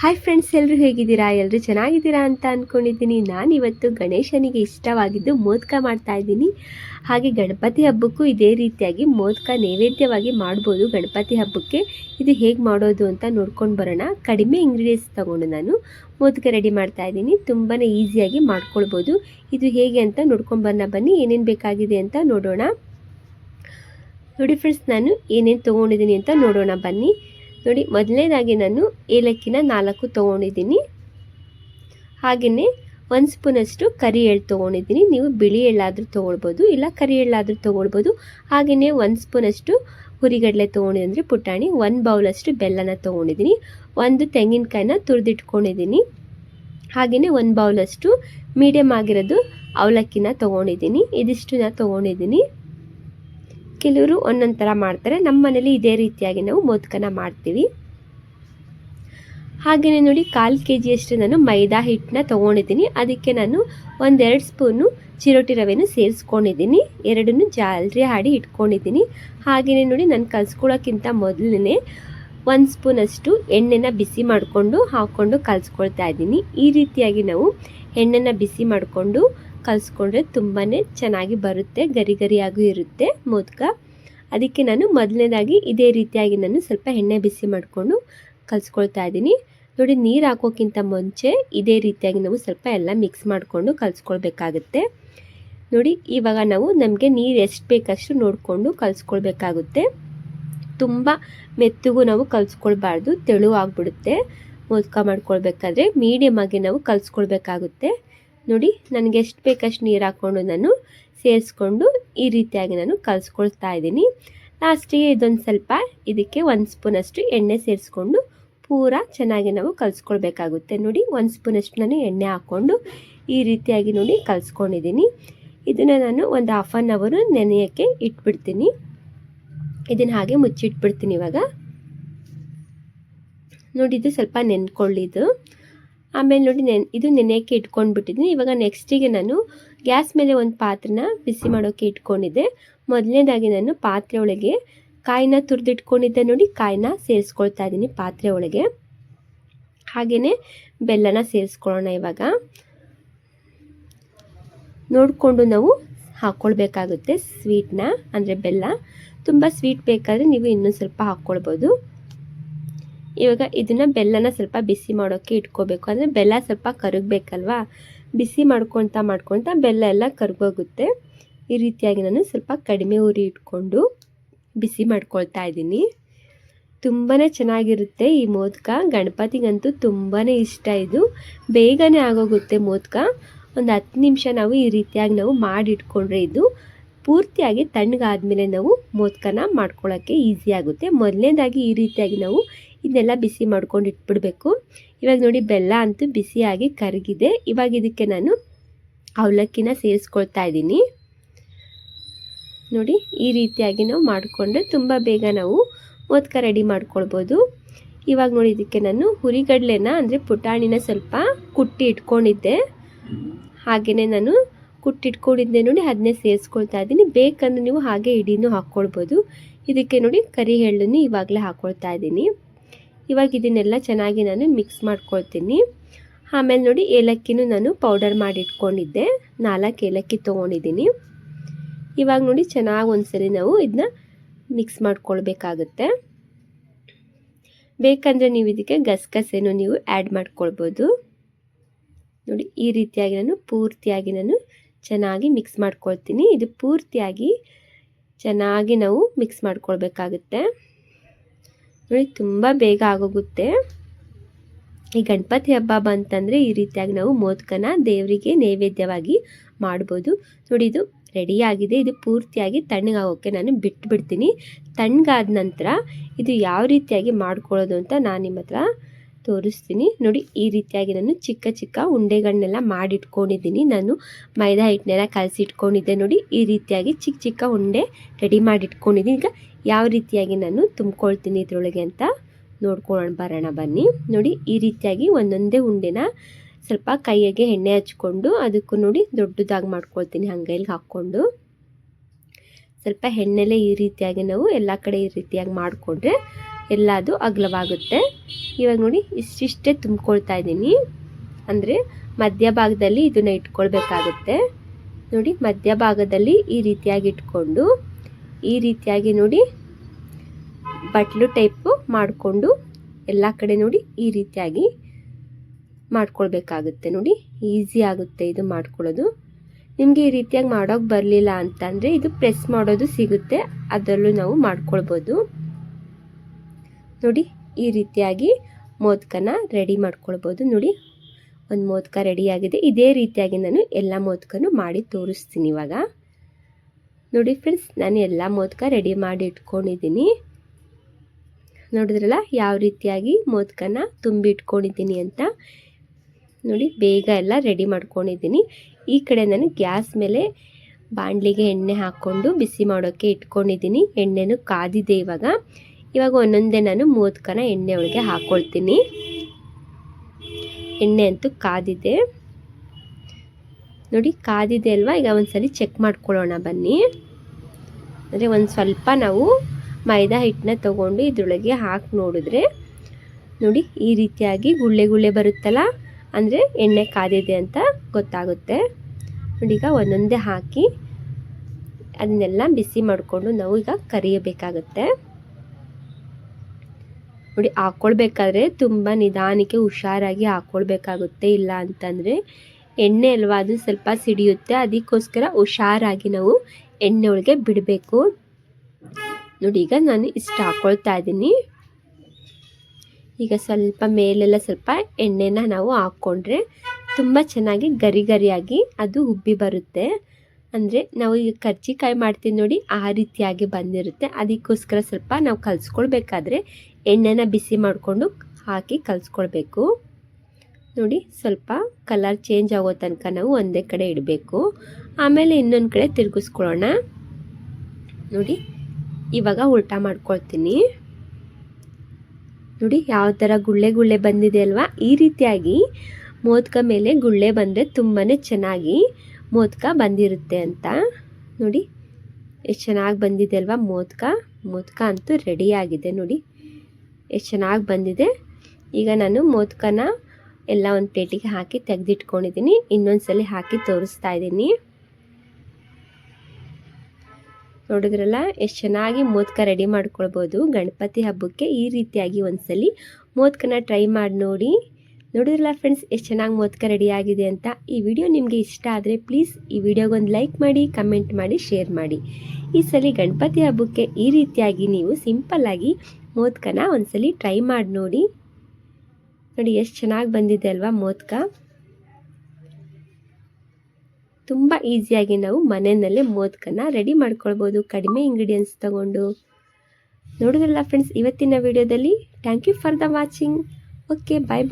Hi friends ಎಲ್ಲರೂ ಹೇಗಿದ್ದೀರಾ? ಎಲ್ಲರೂ ಚೆನ್ನಾಗಿದ್ದೀರಾ ಅಂತ ಅಂದ್ಕೊಂಡಿದ್ದೀನಿ ನಾನಿವತ್ತು ಗಣೇಶನಿಗೆ ಇಷ್ಟವಾಗಿದ್ದು ಮೋದಕ ಮಾಡ್ತಾ ಇದ್ದೀನಿ. ಹಾಗೆ ಗಣಪತಿ ಹಬ್ಬಕ್ಕೂ ಇದೇ ರೀತಿಯಾಗಿ ಮೋದಕ ನೈವೇದ್ಯವಾಗಿ ಮಾಡ್ಬೋದು ಗಣಪತಿ ಹಬ್ಬಕ್ಕೆ. ಇದು ಹೇಗೆ ಮಾಡೋದು ಅಂತ ನೋಡ್ಕೊಂಡು ಬರೋಣ. ಕಡಿಮೆ ಇಂಗ್ರೀಡಿಯೆಂಟ್ಸ್ ತೊಗೊಂಡು ನಾನು ಮೋದಕ ರೆಡಿ ಮಾಡ್ತಾ ಇದ್ದೀನಿ. ತುಂಬಾ ಈಸಿಯಾಗಿ ಮಾಡ್ಕೊಳ್ಬೋದು. ಇದು ಹೇಗೆ ಅಂತ ನೋಡ್ಕೊಂಡು ಬರೋಣ. ಬನ್ನಿ, ಏನೇನು ಬೇಕಾಗಿದೆ ಅಂತ ನೋಡೋಣ. ನೋಡಿ ಫ್ರೆಂಡ್ಸ್ ನಾನು ಏನೇನು ತೊಗೊಂಡಿದ್ದೀನಿ ಅಂತ ನೋಡೋಣ. ಬನ್ನಿ. ನೋಡಿ, ಮೊದಲನೇದಾಗಿ ನಾನು ಏಲಕ್ಕಿನ ನಾಲ್ಕು ತೊಗೊಂಡಿದ್ದೀನಿ. ಹಾಗೆಯೇ ಒಂದು ಸ್ಪೂನಷ್ಟು ಕರಿ ಎಳ್ಳು ತೊಗೊಂಡಿದ್ದೀನಿ. ನೀವು ಬಿಳಿ ಎಳ್ಳಾದರೂ ತೊಗೊಳ್ಬೋದು, ಇಲ್ಲ ಕರಿ ಎಳ್ಳಾದರೂ ತೊಗೊಳ್ಬೋದು. ಹಾಗೆಯೇ ಒಂದು ಸ್ಪೂನಷ್ಟು ಹುರಿಗಡಲೆ ತೊಗೊಂಡಿದ್ರೆ ಪುಟಾಣಿ ಒಂದು ಬೌಲಷ್ಟು ಬೆಲ್ಲನ ತೊಗೊಂಡಿದ್ದೀನಿ. ಒಂದು ತೆಂಗಿನಕಾಯಿನ ತುರಿದಿಟ್ಕೊಂಡಿದ್ದೀನಿ. ಹಾಗೆಯೇ ಒಂದು ಬೌಲಷ್ಟು ಮೀಡಿಯಮ್ ಆಗಿರೋದು ಅವಲಕ್ಕಿನ ತೊಗೊಂಡಿದ್ದೀನಿ. ಇದಿಷ್ಟು ನಾನು ತೊಗೊಂಡಿದ್ದೀನಿ. ಕೆಲವರು ಒಂದೊಂದು ಥರ ಮಾಡ್ತಾರೆ. ನಮ್ಮ ಮನೇಲಿ ಇದೇ ರೀತಿಯಾಗಿ ನಾವು ಮೋದಕನ ಮಾಡ್ತೀವಿ. ಹಾಗೆಯೇ ನೋಡಿ ಕಾಲು ಕೆ ಜಿಯಷ್ಟು ನಾನು ಮೈದಾ ಹಿಟ್ಟನ್ನ ತೊಗೊಂಡಿದ್ದೀನಿ. ಅದಕ್ಕೆ ನಾನು ಒಂದೆರಡು ಸ್ಪೂನು ಚಿರೋಟಿ ರವೆನೂ ಸೇರಿಸ್ಕೊಂಡಿದ್ದೀನಿ. ಎರಡನ್ನೂ ಜಾಲರಿ ಹಾಡಿ ಇಟ್ಕೊಂಡಿದ್ದೀನಿ. ಹಾಗೆಯೇ ನೋಡಿ ನಾನು ಕಲಿಸ್ಕೊಳ್ಳೋಕ್ಕಿಂತ ಮೊದಲನೇ ಒಂದು ಸ್ಪೂನಷ್ಟು ಎಣ್ಣೆನ ಬಿಸಿ ಮಾಡಿಕೊಂಡು ಹಾಕ್ಕೊಂಡು ಕಲಿಸ್ಕೊಳ್ತಾ ಇದ್ದೀನಿ. ಈ ರೀತಿಯಾಗಿ ನಾವು ಎಣ್ಣೆನ ಬಿಸಿ ಮಾಡಿಕೊಂಡು ಕಲಿಸ್ಕೊಂಡ್ರೆ ತುಂಬಾ ಚೆನ್ನಾಗಿ ಬರುತ್ತೆ, ಗರಿ ಗರಿಯಾಗೂ ಇರುತ್ತೆ ಮೋದಕ. ಅದಕ್ಕೆ ನಾನು ಮೊದಲನೇದಾಗಿ ಇದೇ ರೀತಿಯಾಗಿ ನಾನು ಸ್ವಲ್ಪ ಎಣ್ಣೆ ಬಿಸಿ ಮಾಡಿಕೊಂಡು ಕಲಿಸ್ಕೊಳ್ತಾ ಇದ್ದೀನಿ. ನೋಡಿ, ನೀರು ಹಾಕೋಕ್ಕಿಂತ ಮುಂಚೆ ಇದೇ ರೀತಿಯಾಗಿ ನಾವು ಸ್ವಲ್ಪ ಎಲ್ಲ ಮಿಕ್ಸ್ ಮಾಡಿಕೊಂಡು ಕಲಿಸ್ಕೊಳ್ಬೇಕಾಗುತ್ತೆ. ನೋಡಿ, ಇವಾಗ ನಾವು ನಮಗೆ ನೀರು ಎಷ್ಟು ಬೇಕಷ್ಟು ನೋಡಿಕೊಂಡು ಕಲಿಸ್ಕೊಳ್ಬೇಕಾಗುತ್ತೆ. ತುಂಬ ಮೆತ್ತಗೂ ನಾವು ಕಲಿಸ್ಕೊಳ್ಬಾರ್ದು, ತೆಳುವಾಗ್ಬಿಡುತ್ತೆ. ಮೋದಕ ಮಾಡ್ಕೊಳ್ಬೇಕಾದ್ರೆ ಮೀಡಿಯಮ್ ಆಗಿ ನಾವು ಕಲಿಸ್ಕೊಳ್ಬೇಕಾಗುತ್ತೆ. ನೋಡಿ, ನನಗೆ ಎಷ್ಟು ಬೇಕಷ್ಟು ನೀರು ಹಾಕ್ಕೊಂಡು ನಾನು ಸೇರಿಸ್ಕೊಂಡು ಈ ರೀತಿಯಾಗಿ ನಾನು ಕಲಿಸ್ಕೊಳ್ತಾ ಇದ್ದೀನಿ. ಲಾಸ್ಟಿಗೆ ಇದೊಂದು ಸ್ವಲ್ಪ, ಇದಕ್ಕೆ ಒಂದು ಸ್ಪೂನಷ್ಟು ಎಣ್ಣೆ ಸೇರಿಸ್ಕೊಂಡು ಪೂರ ಚೆನ್ನಾಗಿ ನಾವು ಕಲಿಸ್ಕೊಳ್ಬೇಕಾಗುತ್ತೆ. ನೋಡಿ, ಒಂದು ಸ್ಪೂನಷ್ಟು ನಾನು ಎಣ್ಣೆ ಹಾಕ್ಕೊಂಡು ಈ ರೀತಿಯಾಗಿ ನೋಡಿ ಕಲಿಸ್ಕೊಂಡಿದ್ದೀನಿ. ಇದನ್ನು ನಾನು ಒಂದು ಹಾಫ್ ಆನ್ ಅವರು ನೆನೆಯೋಕ್ಕೆ ಇಟ್ಬಿಡ್ತೀನಿ. ಇದನ್ನು ಹಾಗೆ ಮುಚ್ಚಿಟ್ಬಿಡ್ತೀನಿ ಇವಾಗ. ನೋಡಿ ಸ್ವಲ್ಪ ನೆನ್ಕೊಳ್ಳಿದು. ಆಮೇಲೆ ನೋಡಿ ನೆನ್, ಇದು ನೆನೆಯೋಕ್ಕೆ ಇಟ್ಕೊಂಡ್ಬಿಟ್ಟಿದ್ದೀನಿ ಇವಾಗ ನೆಕ್ಸ್ಟಿಗೆ ನಾನು ಗ್ಯಾಸ್ ಮೇಲೆ ಒಂದು ಪಾತ್ರನ ಬಿಸಿ ಮಾಡೋಕ್ಕೆ ಇಟ್ಕೊಂಡಿದ್ದೆ. ಮೊದಲನೇದಾಗಿ ನಾನು ಪಾತ್ರೆ ಒಳಗೆ ಕಾಯಿನ ತುರಿದಿಟ್ಕೊಂಡಿದ್ದೆ ನೋಡಿ, ಕಾಯಿನ ಸೇರಿಸ್ಕೊಳ್ತಾ ಇದ್ದೀನಿ ಪಾತ್ರೆ ಒಳಗೆ. ಹಾಗೆಯೇ ಬೆಲ್ಲನ ಸೇರಿಸ್ಕೊಳ್ಳೋಣ ಇವಾಗ. ನೋಡಿಕೊಂಡು ನಾವು ಹಾಕ್ಕೊಳ್ಬೇಕಾಗುತ್ತೆ ಸ್ವೀಟ್ನ ಅಂದರೆ ಬೆಲ್ಲ. ತುಂಬ ಸ್ವೀಟ್ ಬೇಕಾದರೆ ನೀವು ಇನ್ನೂ ಸ್ವಲ್ಪ ಹಾಕ್ಕೊಳ್ಬೋದು ಇವಾಗ ಇದನ್ನು ಬೆಲ್ಲನ ಸ್ವಲ್ಪ ಬಿಸಿ ಮಾಡೋಕ್ಕೆ ಇಟ್ಕೋಬೇಕು. ಅಂದರೆ ಬೆಲ್ಲ ಸ್ವಲ್ಪ ಕರಗಬೇಕಲ್ವಾ? ಬಿಸಿ ಮಾಡ್ಕೊತಾ ಮಾಡ್ಕೊತಾ ಬೆಲ್ಲ ಎಲ್ಲ ಕರಗೋಗುತ್ತೆ. ಈ ರೀತಿಯಾಗಿ ನಾನು ಸ್ವಲ್ಪ ಕಡಿಮೆ ಉರಿ ಇಟ್ಕೊಂಡು ಬಿಸಿ ಮಾಡ್ಕೊಳ್ತಾ ಇದ್ದೀನಿ. ತುಂಬಾ ಚೆನ್ನಾಗಿರುತ್ತೆ ಈ ಮೋದಕ. ಗಣಪತಿಗಂತೂ ತುಂಬಾ ಇಷ್ಟ ಇದು. ಬೇಗನೆ ಆಗೋಗುತ್ತೆ ಮೋದಕ. ಒಂದು ಹತ್ತು ನಿಮಿಷ ನಾವು ಈ ರೀತಿಯಾಗಿ ನಾವು ಮಾಡಿಟ್ಕೊಂಡ್ರೆ ಇದು ಪೂರ್ತಿಯಾಗಿ ತಣ್ಣಗಾದ್ಮೇಲೆ ನಾವು ಮೋದಕನ ಮಾಡ್ಕೊಳ್ಳೋಕ್ಕೆ ಈಸಿ ಆಗುತ್ತೆ. ಮೊದಲನೇದಾಗಿ ಈ ರೀತಿಯಾಗಿ ನಾವು ಇದನ್ನೆಲ್ಲ ಬಿಸಿ ಮಾಡ್ಕೊಂಡು ಇಟ್ಬಿಡಬೇಕು. ಇವಾಗ ನೋಡಿ ಬೆಲ್ಲ ಅಂತೂ ಬಿಸಿಯಾಗಿ ಕರಗಿದೆ. ಇವಾಗ ಇದಕ್ಕೆ ನಾನು ಅವಲಕ್ಕಿನ ಸೇರಿಸ್ಕೊಳ್ತಾ ಇದ್ದೀನಿ. ನೋಡಿ, ಈ ರೀತಿಯಾಗಿ ನಾವು ಮಾಡಿಕೊಂಡ್ರೆ ತುಂಬ ಬೇಗ ನಾವು ಮೋದಕ ರೆಡಿ ಮಾಡ್ಕೊಳ್ಬೋದು. ಇವಾಗ ನೋಡಿ ಇದಕ್ಕೆ ನಾನು ಹುರಿಗಡಲೆನ, ಅಂದರೆ ಪುಟಾಣಿನ ಸ್ವಲ್ಪ ಕುಟ್ಟಿ ಇಟ್ಕೊಂಡಿದ್ದೆ. ಹಾಗೆಯೇ ನಾನು ಕುಟ್ಟಿಟ್ಕೊಂಡಿದ್ದೆ ನೋಡಿ ಅದನ್ನೇ ಸೇರಿಸ್ಕೊಳ್ತಾ ಇದ್ದೀನಿ. ಬೇಕಂದ್ರೆ ನೀವು ಹಾಗೆ ಇಡೀನೂ ಹಾಕ್ಕೊಳ್ಬೋದು. ಇದಕ್ಕೆ ನೋಡಿ ಕರಿ ಎಳ್ಳನ್ನು ಇವಾಗಲೇ ಹಾಕ್ಕೊಳ್ತಾ ಇದ್ದೀನಿ. ಇವಾಗ ಇದನ್ನೆಲ್ಲ ಚೆನ್ನಾಗಿ ನಾನು ಮಿಕ್ಸ್ ಮಾಡ್ಕೊಳ್ತೀನಿ. ಆಮೇಲೆ ನೋಡಿ ಏಲಕ್ಕಿನೂ ನಾನು ಪೌಡರ್ ಮಾಡಿ ಇಟ್ಕೊಂಡಿದ್ದೆ ನಾಲ್ಕು ಏಲಕ್ಕಿ ತೊಗೊಂಡಿದ್ದೀನಿ. ಇವಾಗ ನೋಡಿ ಚೆನ್ನಾಗಿ ಒಂದ್ಸರಿ ನಾವು ಇದನ್ನ ಮಿಕ್ಸ್ ಮಾಡ್ಕೊಳ್ಬೇಕಾಗುತ್ತೆ. ಬೇಕಂದರೆ ನೀವು ಇದಕ್ಕೆ ಗಸಗಸೆನೂ ನೀವು ಆ್ಯಡ್ ಮಾಡ್ಕೊಳ್ಬೋದು. ನೋಡಿ ಈ ರೀತಿಯಾಗಿ ನಾನು ಪೂರ್ತಿಯಾಗಿ ನಾನು ಚೆನ್ನಾಗಿ ಮಿಕ್ಸ್ ಮಾಡ್ಕೊಳ್ತೀನಿ. ಇದು ಪೂರ್ತಿಯಾಗಿ ಚೆನ್ನಾಗಿ ನಾವು ಮಿಕ್ಸ್ ಮಾಡ್ಕೊಳ್ಬೇಕಾಗುತ್ತೆ. ನೋಡಿ, ತುಂಬ ಬೇಗ ಆಗೋಗುತ್ತೆ. ಈ ಗಣಪತಿ ಹಬ್ಬ ಬಂತಂದರೆ ಈ ರೀತಿಯಾಗಿ ನಾವು ಮೋದಕನ ದೇವರಿಗೆ ನೈವೇದ್ಯವಾಗಿ ಮಾಡ್ಬೋದು. ನೋಡಿ, ಇದು ರೆಡಿಯಾಗಿದೆ ಇದು ಪೂರ್ತಿಯಾಗಿ ತಣ್ಣಗಾಗೋಕ್ಕೆ ನಾನು ಬಿಟ್ಬಿಡ್ತೀನಿ. ತಣ್ಣಗಾದ ನಂತರ ಇದು ಯಾವ ರೀತಿಯಾಗಿ ಮಾಡ್ಕೊಳ್ಳೋದು ಅಂತ ನಾನು ನಿಮ್ಮ ಹತ್ರ ತೋರಿಸ್ತೀನಿ. ನೋಡಿ, ಈ ರೀತಿಯಾಗಿ ನಾನು ಚಿಕ್ಕ ಚಿಕ್ಕ ಉಂಡೆಗಳನ್ನೆಲ್ಲ ಮಾಡಿಟ್ಕೊಂಡಿದ್ದೀನಿ. ನಾನು ಮೈದಾ ಹಿಟ್ಟನ್ನೆಲ್ಲ ಕಲಸಿಟ್ಕೊಂಡಿದ್ದೆ. ನೋಡಿ, ಈ ರೀತಿಯಾಗಿ ಚಿಕ್ಕ ಚಿಕ್ಕ ಉಂಡೆ ರೆಡಿ ಮಾಡಿಟ್ಕೊಂಡಿದ್ದೀನಿ. ಈಗ ಯಾವ ರೀತಿಯಾಗಿ ನಾನು ತುಂಬ್ಕೊಳ್ತೀನಿ ಇದರೊಳಗೆ ಅಂತ ನೋಡ್ಕೊಳ್ಳೋಣ. ಬರೋಣ, ಬನ್ನಿ. ನೋಡಿ, ಈ ರೀತಿಯಾಗಿ ಒಂದೊಂದೇ ಉಂಡೆನ ಸ್ವಲ್ಪ ಕೈಯಾಗೆ ಎಣ್ಣೆ ಹಚ್ಕೊಂಡು ಅದಕ್ಕೂ ನೋಡಿ ದೊಡ್ಡದಾಗಿ ಮಾಡ್ಕೊಳ್ತೀನಿ ಹಂಗೈಲಿ ಹಾಕ್ಕೊಂಡು. ಸ್ವಲ್ಪ ಎಣ್ಣೆಲೆ ಈ ರೀತಿಯಾಗಿ ನಾವು ಎಲ್ಲ ಕಡೆ ಈ ರೀತಿಯಾಗಿ ಮಾಡಿಕೊಂಡ್ರೆ ಎಲ್ಲದು ಅಗಲವಾಗುತ್ತೆ. ಇವಾಗ ನೋಡಿ ಇಷ್ಟಿಷ್ಟೇ ತುಂಬ್ಕೊಳ್ತಾ ಇದ್ದೀನಿ. ಅಂದರೆ ಮಧ್ಯಭಾಗದಲ್ಲಿ ಇದನ್ನು ಇಟ್ಕೊಳ್ಬೇಕಾಗುತ್ತೆ. ನೋಡಿ ಮಧ್ಯಭಾಗದಲ್ಲಿ ಈ ರೀತಿಯಾಗಿ ಇಟ್ಕೊಂಡು, ಈ ರೀತಿಯಾಗಿ ನೋಡಿ ಬಟ್ಲು ಟೈಪು ಮಾಡಿಕೊಂಡು, ಎಲ್ಲ ಕಡೆ ನೋಡಿ ಈ ರೀತಿಯಾಗಿ ಮಾಡ್ಕೊಳ್ಬೇಕಾಗುತ್ತೆ. ನೋಡಿ ಈಸಿ ಆಗುತ್ತೆ ಇದು ಮಾಡ್ಕೊಳ್ಳೋದು. ನಿಮಗೆ ಈ ರೀತಿಯಾಗಿ ಮಾಡೋಕೆ ಬರಲಿಲ್ಲ ಅಂತಂದರೆ ಇದು ಪ್ರೆಸ್ ಮಾಡೋದು ಸಿಗುತ್ತೆ. ಅದರಲ್ಲೂ ನಾವು ಮಾಡ್ಕೊಳ್ಬೋದು. ನೋಡಿ ಈ ರೀತಿಯಾಗಿ ಮೋದಕನ ರೆಡಿ ಮಾಡ್ಕೊಳ್ಬೋದು ನೋಡಿ. ಒಂದು ಮೋದಕ ರೆಡಿಯಾಗಿದೆ ಇದೇ ರೀತಿಯಾಗಿ ನಾನು ಎಲ್ಲ ಮೋದಕನೂ ಮಾಡಿ ತೋರಿಸ್ತೀನಿ ಇವಾಗ. ನೋಡಿ ಫ್ರೆಂಡ್ಸ್ ನಾನು ಎಲ್ಲ ಮೋದಕ ರೆಡಿ ಮಾಡಿ ಇಟ್ಕೊಂಡಿದ್ದೀನಿ. ನೋಡಿದ್ರಲ್ಲ ಯಾವ ರೀತಿಯಾಗಿ ಮೋದಕನ ತುಂಬಿ ಇಟ್ಕೊಂಡಿದ್ದೀನಿ ಅಂತ. ನೋಡಿ ಬೇಗ ಎಲ್ಲ ರೆಡಿ ಮಾಡ್ಕೊಂಡಿದ್ದೀನಿ. ಈ ಕಡೆ ನಾನು ಗ್ಯಾಸ್ ಮೇಲೆ ಬಾಣಲಿಗೆ ಎಣ್ಣೆ ಹಾಕ್ಕೊಂಡು ಬಿಸಿ ಮಾಡೋಕ್ಕೆ ಇಟ್ಕೊಂಡಿದ್ದೀನಿ. ಎಣ್ಣೆನೂ ಕಾದಿದೆ ಇವಾಗ. ಇವಾಗ ಒಂದೊಂದೇ ನಾನು ಮೂವತ್ತು ಕನ ಎಣ್ಣೆ ಒಳಗೆ ಹಾಕ್ಕೊಳ್ತೀನಿ ಎಣ್ಣೆ ಅಂತೂ ಕಾದಿದೆ. ನೋಡಿ ಕಾದಿದೆ ಅಲ್ವಾ? ಈಗ ಒಂದ್ಸಲಿ ಚೆಕ್ ಮಾಡ್ಕೊಳ್ಳೋಣ ಬನ್ನಿ. ಅಂದರೆ ಒಂದು ಸ್ವಲ್ಪ ನಾವು ಮೈದಾ ಹಿಟ್ಟನ್ನ ತೊಗೊಂಡು ಇದ್ರೊಳಗೆ ಹಾಕಿ ನೋಡಿದ್ರೆ ನೋಡಿ ಈ ರೀತಿಯಾಗಿ ಗುಳ್ಳೆ ಗುಳ್ಳೆ ಬರುತ್ತಲ್ಲ? ಅಂದರೆ ಎಣ್ಣೆ ಕಾದಿದೆ ಅಂತ ಗೊತ್ತಾಗುತ್ತೆ. ನೋಡಿ ಈಗ ಒಂದೊಂದೇ ಹಾಕಿ ಅದನ್ನೆಲ್ಲ ಬಿಸಿ ಮಾಡಿಕೊಂಡು ನಾವು ಈಗ ಕರಿಯಬೇಕಾಗತ್ತೆ. ನೋಡಿ ಹಾಕ್ಕೊಳ್ಬೇಕಾದ್ರೆ ತುಂಬ ನಿಧಾನಕ್ಕೆ ಹುಷಾರಾಗಿ ಹಾಕ್ಕೊಳ್ಬೇಕಾಗುತ್ತೆ ಇಲ್ಲ ಅಂತಂದರೆ ಎಣ್ಣೆ ಅಲ್ವಾ, ಅದು ಸ್ವಲ್ಪ ಸಿಡಿಯುತ್ತೆ. ಅದಕ್ಕೋಸ್ಕರ ಹುಷಾರಾಗಿ ನಾವು ಎಣ್ಣೆ ಒಳಗೆ ಬಿಡಬೇಕು. ನೋಡಿ, ಈಗ ನಾನು ಇಷ್ಟು ಹಾಕ್ಕೊಳ್ತಾ ಇದ್ದೀನಿ. ಈಗ ಸ್ವಲ್ಪ ಮೇಲೆಲ್ಲ ಸ್ವಲ್ಪ ಎಣ್ಣೆನ ನಾವು ಹಾಕ್ಕೊಂಡ್ರೆ ತುಂಬ ಚೆನ್ನಾಗಿ ಗರಿ ಗರಿಯಾಗಿ ಅದು ಉಬ್ಬಿ ಬರುತ್ತೆ. ಅಂದರೆ ನಾವು ಈಗ ಕರ್ಜಿಕಾಯಿ ಮಾಡ್ತೀವಿ ನೋಡಿ, ಆ ರೀತಿಯಾಗಿ ಬಂದಿರುತ್ತೆ. ಅದಕ್ಕೋಸ್ಕರ ಸ್ವಲ್ಪ ನಾವು ಕಲಿಸ್ಕೊಳ್ಬೇಕಾದ್ರೆ ಎಣ್ಣೆನ ಬಿಸಿ ಮಾಡಿಕೊಂಡು ಹಾಕಿ ಕಲಿಸ್ಕೊಳ್ಬೇಕು. ನೋಡಿ, ಸ್ವಲ್ಪ ಕಲರ್ ಚೇಂಜ್ ಆಗೋ ತನಕ ನಾವು ಒಂದೇ ಕಡೆ ಇಡಬೇಕು. ಆಮೇಲೆ ಇನ್ನೊಂದು ಕಡೆ ತಿರುಗಿಸ್ಕೊಳ್ಳೋಣ. ನೋಡಿ, ಇವಾಗ ಉಲ್ಟ ಮಾಡ್ಕೊಳ್ತೀನಿ. ನೋಡಿ, ಯಾವ ಥರ ಗುಳ್ಳೆ ಗುಳ್ಳೆ ಬಂದಿದೆ ಅಲ್ವಾ? ಈ ರೀತಿಯಾಗಿ ಮೋದಕ ಮೇಲೆ ಗುಳ್ಳೆ ಬಂದರೆ ತುಂಬಾ ಚೆನ್ನಾಗಿ ಮೋದಕ ಬಂದಿರುತ್ತೆ ಅಂತ. ನೋಡಿ, ಎಷ್ಟು ಚೆನ್ನಾಗಿ ಬಂದಿದೆ ಅಲ್ವಾ ಮೋದಕ? ಮೋದಕ ಅಂತೂ ರೆಡಿಯಾಗಿದೆ ನೋಡಿ. ಎಷ್ಟು ಚೆನ್ನಾಗಿ ಬಂದಿದೆ. ಈಗ ನಾನು ಮೋದಕನ ಎಲ್ಲ ಒಂದು ಪ್ಲೇಟಿಗೆ ಹಾಕಿ ತೆಗೆದಿಟ್ಕೊಂಡಿದ್ದೀನಿ. ಇನ್ನೊಂದು ಸಲ ಹಾಕಿ ತೋರಿಸ್ತಾ ಇದ್ದೀನಿ. ನೋಡಿದ್ರಲ್ಲ, ಎಷ್ಟು ಚೆನ್ನಾಗಿ ಮೋದಕ ರೆಡಿ ಮಾಡ್ಕೊಳ್ಬೋದು. ಗಣಪತಿ ಹಬ್ಬಕ್ಕೆ ಈ ರೀತಿಯಾಗಿ ಒಂದ್ಸಲಿ ಮೋದಕನ ಟ್ರೈ ಮಾಡಿ ನೋಡಿ. ನೋಡಿದ್ರಲ್ಲ ಫ್ರೆಂಡ್ಸ್ ಎಷ್ಟು ಚೆನ್ನಾಗಿ ಮೋದಕ ರೆಡಿ ಆಗಿದೆ ಅಂತ. ಈ ವಿಡಿಯೋ ನಿಮಗೆ ಇಷ್ಟ ಆದರೆ ಪ್ಲೀಸ್ ಈ ವಿಡಿಯೋಗೊಂದು ಲೈಕ್ ಮಾಡಿ ಕಮೆಂಟ್ ಮಾಡಿ ಶೇರ್ ಮಾಡಿ. ಈ ಸಲ ಗಣಪತಿ ಹಬ್ಬಕ್ಕೆ ಈ ರೀತಿಯಾಗಿ ನೀವು ಸಿಂಪಲ್ಲಾಗಿ ಮೋದಕನ ಒಂದ್ಸಲಿ ಟ್ರೈ ಮಾಡಿ ನೋಡಿ. ನೋಡಿ ಎಷ್ಟು ಚೆನ್ನಾಗಿ ಬಂದಿದೆ ಅಲ್ವಾ ಮೋದಕ. ತುಂಬ ಈಸಿಯಾಗಿ ನಾವು ಮನೆಯಲ್ಲೇ ಮೋದಕನ ರೆಡಿ ಮಾಡ್ಕೊಳ್ಬೋದು. ಕಡಿಮೆ ಇಂಗ್ರೀಡಿಯೆಂಟ್ಸ್ ತಗೊಂಡು. ನೋಡಿದ್ರಲ್ಲ ಫ್ರೆಂಡ್ಸ್ ಇವತ್ತಿನ ವಿಡಿಯೋದಲ್ಲಿ thank you for the watching okay bye bye